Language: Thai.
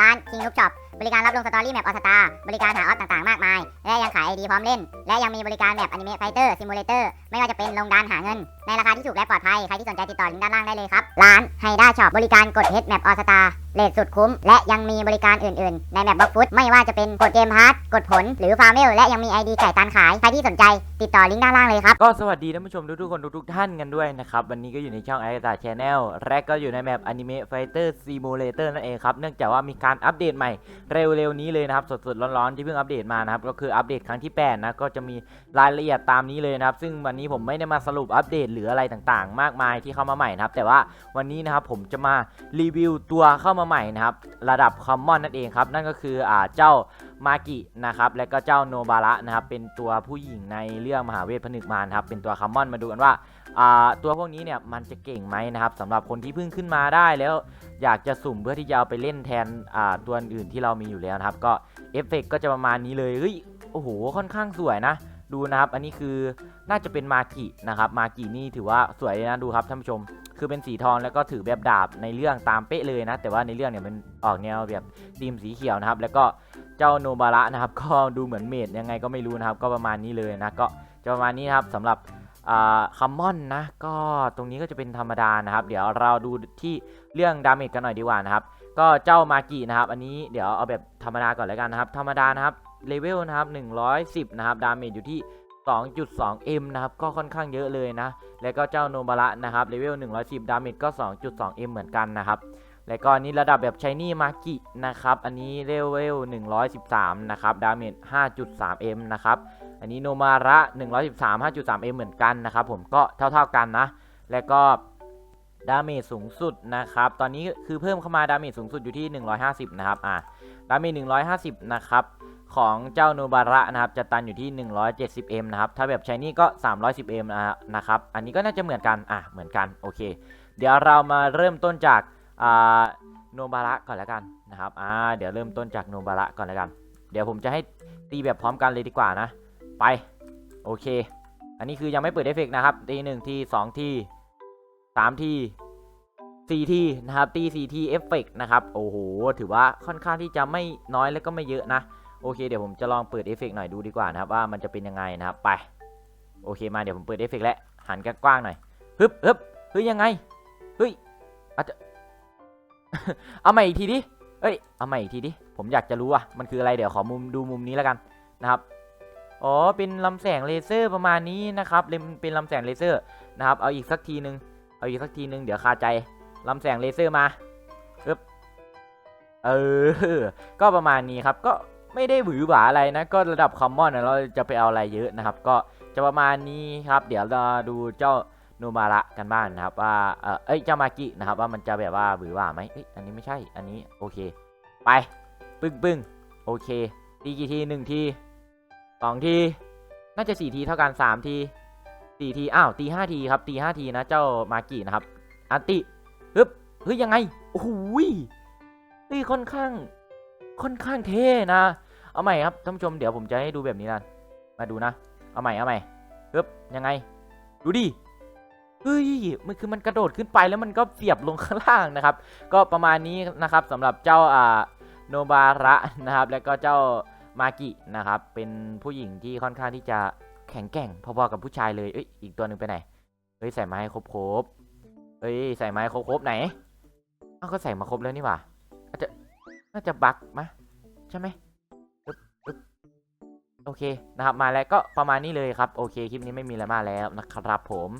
ร้าน King Look Shop บริการรับลงสตอรี่แมปออสตาบริการหาออสต่างๆ มากมาย และยังขายไอดีพร้อมเล่น และยังมีบริการแบบอนิเมะไฟเตอร์ซิมูเลเตอร์ไม่ว่าจะเป็นลงดานหาเงินในราคาที่ถูกและปลอดภัย ใครที่สนใจติดต่อลิงก์ด้านล่างได้เลยครับ ร้านไฮด้าช็อปบริการกดเฮดแมปออสตาเลทสุดคุ้ม และยังมีบริการอื่นๆ ในแมปบล็อกฟุตไม่ว่าจะเป็นกดเกมพาร์ทกดผล หรือฟาร์มเมลและยังมีไอดีไก่ตันขาย ใครที่สนใจติดต่อลิงก์ด้านล่างเลยครับ ก็สวัสดีท่านผู้ชมทุกๆคนทุกๆท่านกันด้วยนะครับ วันนี้ก็อยู่ในช่องไอตาแชนแนลและก็อยู่ในแมป Anime Fighter Simulator นั่นเองครับเนื่องจากว่ามีการอัปเดตใหม่เร็วๆนี้เลยนะครับสดๆร้อนๆที่เพิ่งอัปเดตมานะครับก็คืออัปเดตครั้งที่8นะก็จะมีรายละเอียดตามนี้เลยนะครับซึ่งวันนี้ผมไม่ได้มาสรุปอัปเดตหรืออะไรต่างๆ มากมายที่เข้ามาใหม่นะครับ แต่ว่าวันนี้นะครับผมจะมารีวิวตัวเข้ามาใหม่นะครับ ระดับคอมมอนนั่นเองครับ นั่นก็คืออ่าเจ้ามากินะครับและก็เจ้าโนบาระนะครับเป็นตัวผู้หญิงในเรื่องมหาเวทผนึกมารครับเป็นตัวคัมมอนมาดูกันว่าอ่าตัวพวกนี้เนี่ยมันจะเก่งไหมนะครับสำหรับคนที่เพิ่งขึ้นมาได้แล้วอยากจะสุ่มเพื่อที่จะเอาไปเล่นแทนอ่าตัวอื่นที่เรามีอยู่แล้วนะครับ ก็เอฟเฟกต์ก็จะประมาณนี้เลยเฮ้ยโอ้โหค่อนข้างสวยนะ ดูนะครับ อันนี้คือน่าจะเป็นมากินะครับ มากินี่ถือว่าสวยเลยนะดูครับท่านผู้ชม คือเป็นสีทองแล้วก็ถือแบบดาบในเรื่องตามเป๊ะเลยนะ แต่ว่าในเรื่องเนี่ยมันออกแนวแบบธีมสีเขียวนะครับ แล้วก็เจ้าโนบาระนะครับ ก็ดูเหมือนเมดยังไงก็ไม่รู้นะครับ ก็ประมาณนี้เลยนะ ก็จะประมาณนี้ครับสำหรับคัมมอนนะ ก็ตรงนี้ก็จะเป็นธรรมดานะครับ เดี๋ยวเราดูที่เรื่องดาเมจกันหน่อยดีกว่านะครับ ก็เจ้ามากินะครับ อันนี้เดี๋ยวเอาแบบธรรมดาก่อนแล้วกันนะครับ ธรรมดานะครับ เลเวลนะครับ110 นะครับ ดาเมจอยู่ที่ 2.2m นะครับ ก็ค่อนข้างเยอะเลยนะ แล้วก็เจ้าโนบาระนะครับ เลเวล110 ดาเมจก็ 2.2m เหมือนกันนะครับ แล้วก็นนี้ระดับแบบชนี่มากินะครับ อันนี้เลเวล113 นะครับ ดาเมจ 5.3m นะครับ อันนี้โนมาระ 113 5.3m เหมือนกันนะครับ ผมก็เท่าๆกันนะ แล้วก็ดาเมจสูงสุดนะครับ ตอนนี้คือเพิ่มเข้ามาดาเมจสูงสุดอยู่ที่ 150 นะครับ อ่า ดาเมจ 150 นะครับ ของเจ้าโนบาระนะครับจะตันอยู่ที่ 170m นะครับ ถ้าแบบช h นี่ก็ 310m นะฮะนะครับ อันนี้ก็น่าจะเหมือนกัน อะ เหมือนกัน โอเค เดี๋ยวเรามาเริ่มต้นจากอ่าโนบาระก่อนแล้วกันนะครับ อ่า เดี๋ยวเริ่มต้นจากโนบาระก่อนแล้วกัน เดี๋ยวผมจะให้ตีแบบพร้อมกันเลยดีกว่านะ ไป โอเค อันนี้คือยังไม่เปิดเอฟเฟกต์นะครับ ตีหนึ่งทีสองทีสามทีสี่ทีนะครับ ตีสี่ทีเอฟเฟกต์นะครับ โอ้โห ถือว่าค่อนข้างที่จะไม่น้อยแล้วก็ไม่เยอะนะ โอเคเดี๋ยวผมจะลองเปิดเอฟเฟกต์หน่อยดูดีกว่านะครับว่ามันจะเป็นยังไงนะครับไปโอเคมาเดี๋ยวผมเปิดเอฟเฟกต์แล้วหันกว้างๆหน่อยฮึบฮึบเฮ้ยยังไงเฮ้ยอาจจะเอาใหม่อีกทีดิเอ้ยเอาใหม่อีกทีดิผมอยากจะรู้อะมันคืออะไรเดี๋ยวขอมุมดูมุมนี้แล้วกันนะครับอ๋อเป็นลำแสงเลเซอร์ประมาณนี้นะครับเป็นลำแสงเลเซอร์นะครับเอาอีกสักทีนึงเอาอีกสักทีนึงเดี๋ยวคาใจลำแสงเลเซอร์มาฮึบเออก็ประมาณนี้ครับก็ ไม่ได้หวือหวาอะไรนะ ก็ระดับคอมมอนนะเราจะไปเอาอะไรเยอะนะครับ ก็จะประมาณนี้ครับ เดี๋ยวเราดูเจ้าโนมาระกันบ้างนะครับว่าเออเอ้ยเจ้ามากินะครับ ว่ามันจะแบบว่าหวือหวาไหมเอ้ยอันนี้ไม่ใช่อันนี้โอเค ไปปึ้งปึ้งโอเคตีกี่ทีหนึ่งทีสองทีน่าจะสี่ทีเท่ากันสามทีสี่ทีอ้าวตีห้าทีครับตีห้าทีนะเจ้ามากินะครับอันติฮึบเฮ้ยยังไงโอ้โหยเฮ้ยค่อนข้าง ค่อนข้างเท่นะ เอาใหม่ครับท่านผู้ชมเดี๋ยวผมจะให้ดูแบบนี้นะมาดูนะ เอาใหม่เอาใหม่ฮึบยังไง ดูดิเฮ้ยมันคือมันกระโดดขึ้นไปแล้วมันก็เสียบลงข้างล่างนะครับ ก็ประมาณนี้นะครับสำหรับเจ้าอ่าโนบาระนะครับ แล้วก็เจ้ามากินะครับ เป็นผู้หญิงที่ค่อนข้างที่จะแข็งแกร่งพอๆกับผู้ชายเลยเอ้ยอีกตัวหนึ่งไปไหนเฮ้ยใส่มาให้ครบๆเฮ้ยใส่มาให้ครบๆไหนอ้าวก็ใส่มาครบแล้วนี่หว่าอาจจะ น่าจะบั๊กมะใช่ไหมโอเคนะครับมาแล้วก็ประมาณนี้เลยครับ โอเคคลิปนี้ไม่มีอะไรมากแล้วนะครับผม